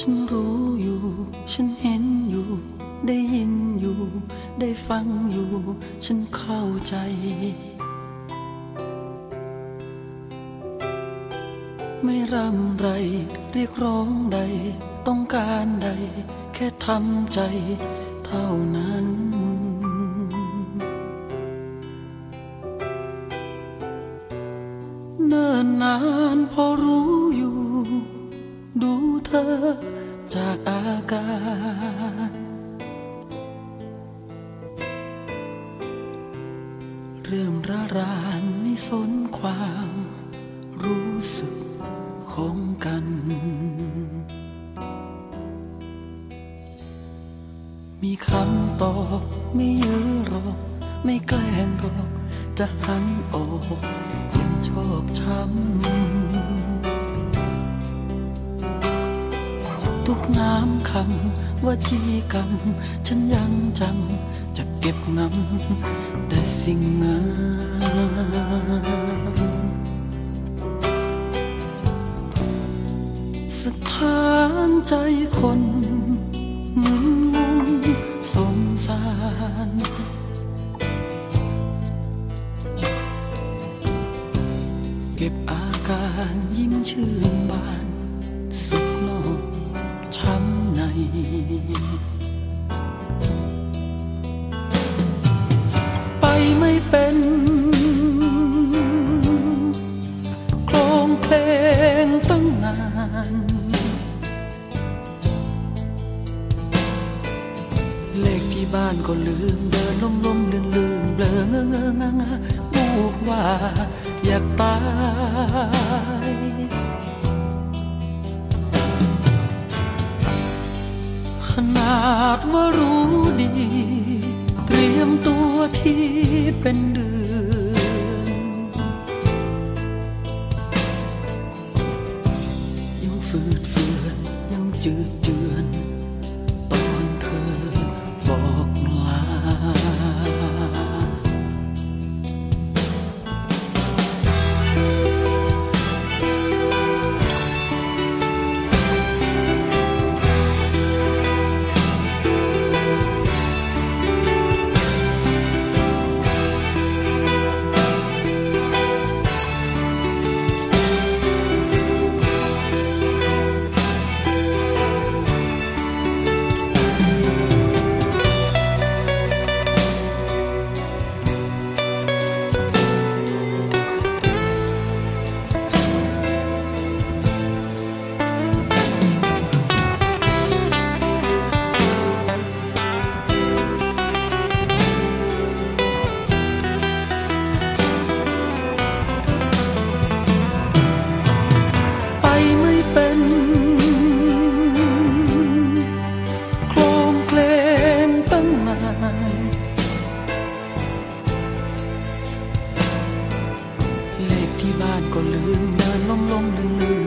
ฉันรู้อยู่ ฉันเห็นอยู่ ได้ยินอยู่ ได้ฟังอยู่ ฉันเข้าใจ ไม่ร่ำไร เรียกร้องใด ต้องการใด แค่ทำใจเท่านั้น เนิ่นนานพอรู้ จากอาการเริ่มระรานไม่สนความ ทุกน้ำคำว่าจีกรรม ฉันยังจำจะเก็บงำแต่สิ่งงามสถานใจคนหมุนวนสงสารเก็บอาการยิ้มชื่น เป็น โครงเพลงตั้งนาน เลขที่บ้านก็ลืม เดินล้มล้มลืมลืมเบลอเงอเงองางาพูดว่าอยากตายขนาดว่ารู้ดี รียมตัวที่เป็นเดือน ก็ลืมเดินล้มล้มลืมลืม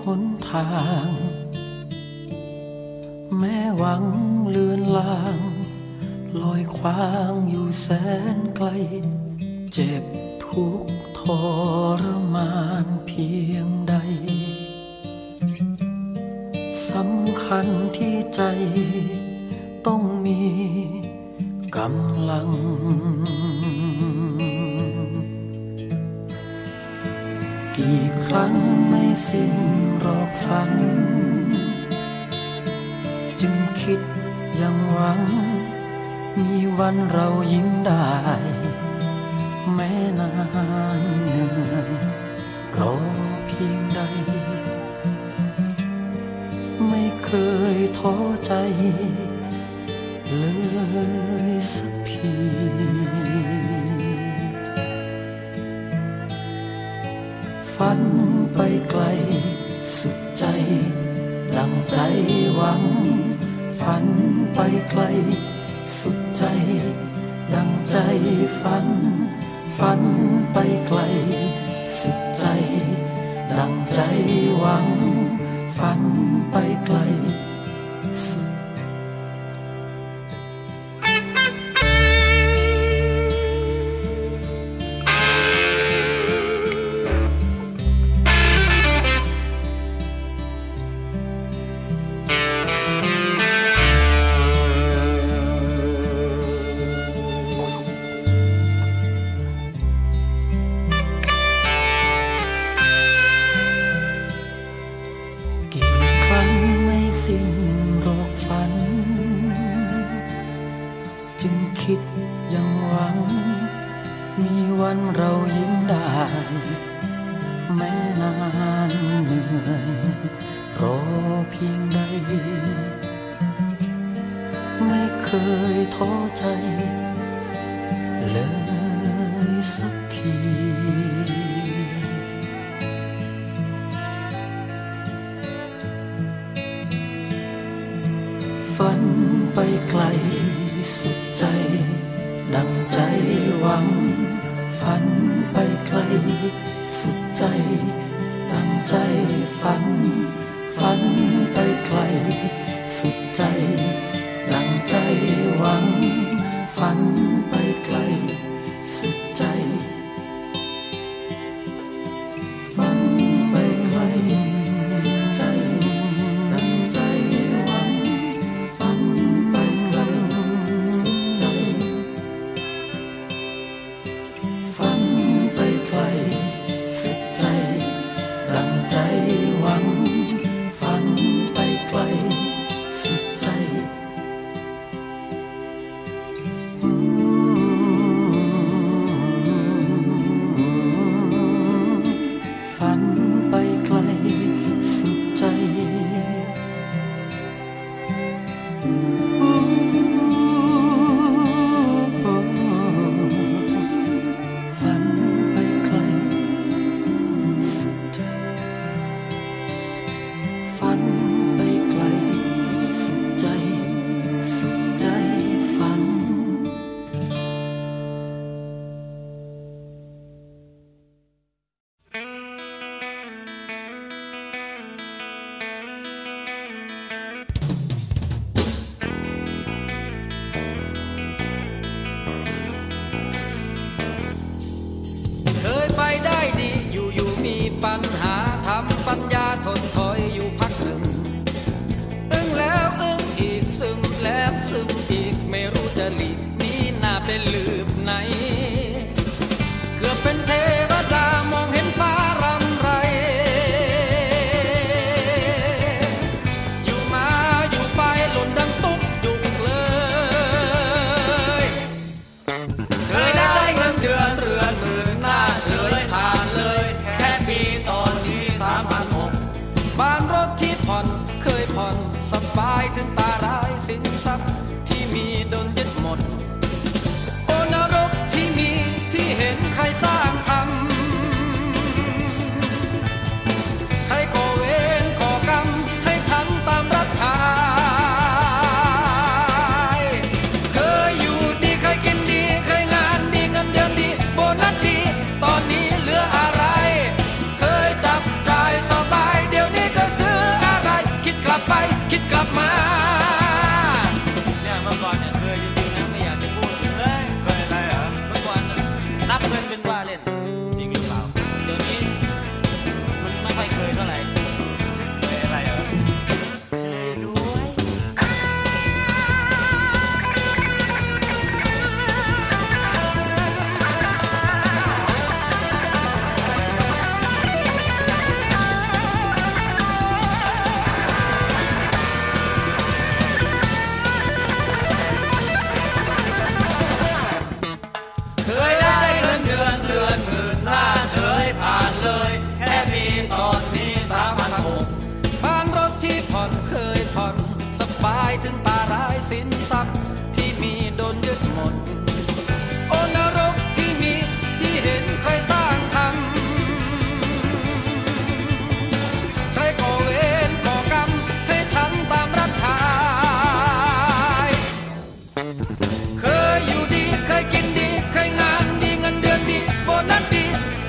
หนทาง แม้หวังเลือนลาง ลอยคว้างอยู่แสนไกล เจ็บทุกทรมานเพียงใดสำคัญที่ใจต้องมีกำลังกี่ครั้ง สิ้นรอกฝัน จึงคิดยังหวัง มีวันเรายิ่งได้ แม้นานเหนื่อยรอเพียงใด ไม่เคยท้อใจเลยัง ฝันไปไกล เคย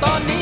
Tony.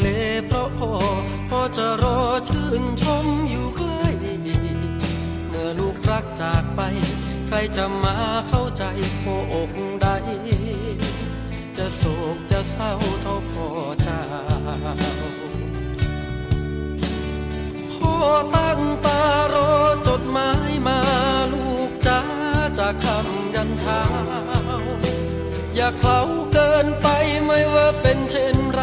เลเพราะพ่อพ่อจะรอชื่นชมอยู่ใกล้เมื่อลูกรักจากไป ใครจะมาเข้าใจหัวอกใด จะโศกจะเศร้าเท่าพ่อเจ้าพ่อตั้งตารอจดหมายมาลูกจ้าจากคำยันเช้าอย่าเข้าเกินไปไม่ว่าเป็นเช่นไร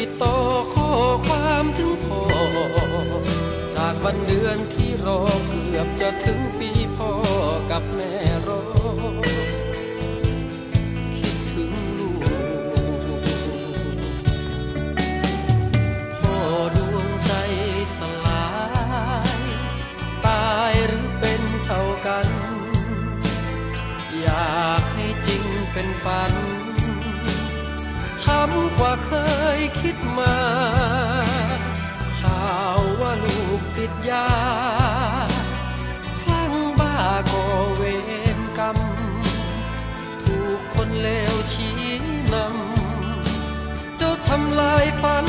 ติดต่อข้อความถึงพ่อ จากวันเดือนที่รอเกือบจะถึงปีพ่อกับแม่ ติดยาคลั่งบ้าก็เวรกรรม ถูกคนเลวชี้นำ เจ้าทำลายฟ้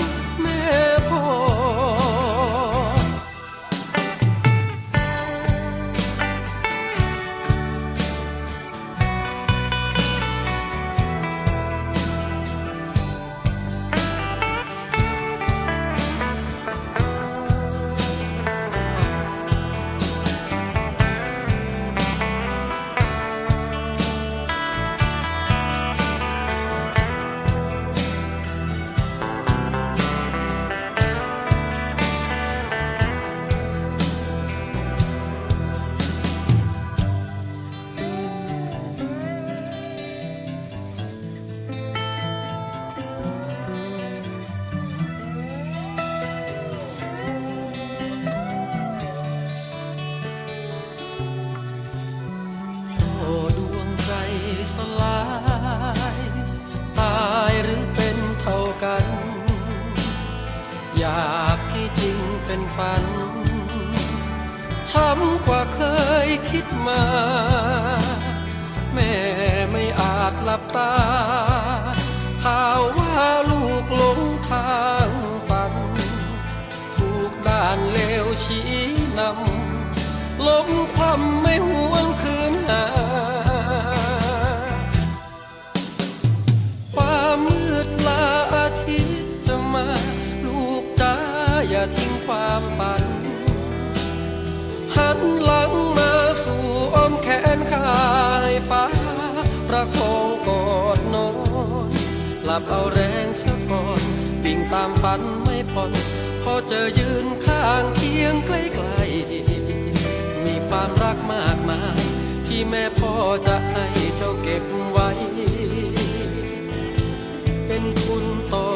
อยากให้จริงเป็นฝัน ช้ำกว่าเคยคิดมา แม่ไม่อาจหลับตา ข่าวว่าลูกหลงทางฝัน ถูกด่านเลวชี้ ประคองกอดนอนหลับเอาแรงซะก่อนวิ่งตามฝันไม่พ่อนพอเจอยืนข้างเคียงใกล้ๆมีความรักมากมายที่แม่พ่อจะให้เจ้าเก็บไว้ เป็นคุณต่อ